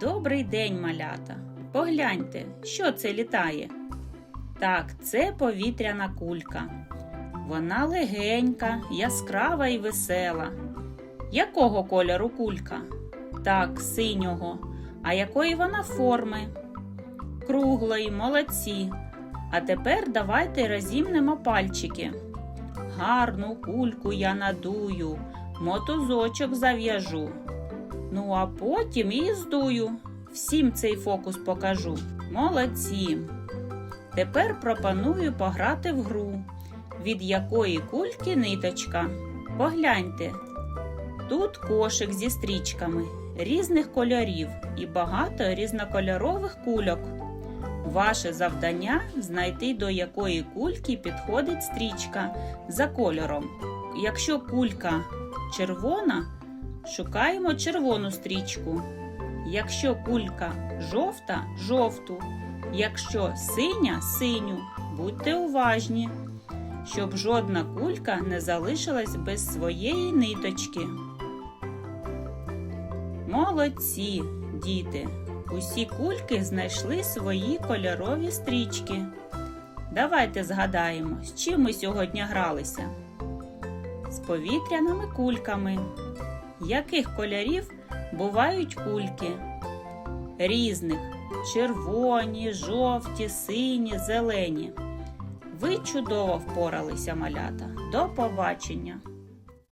Добрий день, малята. Погляньте, що це літає. Так, це повітряна кулька. Вона легенька, яскрава і весела. Якого кольору кулька? Так, синього. А якої вона форми? Круглої, молодці. А тепер давайте розімнемо пальчики. Гарну кульку я надую, мотузочок зав'яжу. Ну, а потім і здую. Всім цей фокус покажу. Молодці. Тепер пропоную пограти в гру, від якої кульки ниточка. Погляньте. Тут кошик зі стрічками різних кольорів і багато різнокольорових кульок. Ваше завдання знайти до якої кульки підходить стрічка за кольором. Якщо кулька червона, шукаємо червону стрічку. Якщо кулька жовта жовту. Якщо синя синю. Будьте уважні, щоб жодна кулька не залишилась без своєї ниточки. Молодці, діти! Усі кульки знайшли свої кольорові стрічки. Давайте згадаємо, з чим ми сьогодні гралися. З повітряними кульками. Яких кольорів бувають кульки? Різних червоні, жовті, сині, зелені. Ви чудово впоралися, малята. До побачення!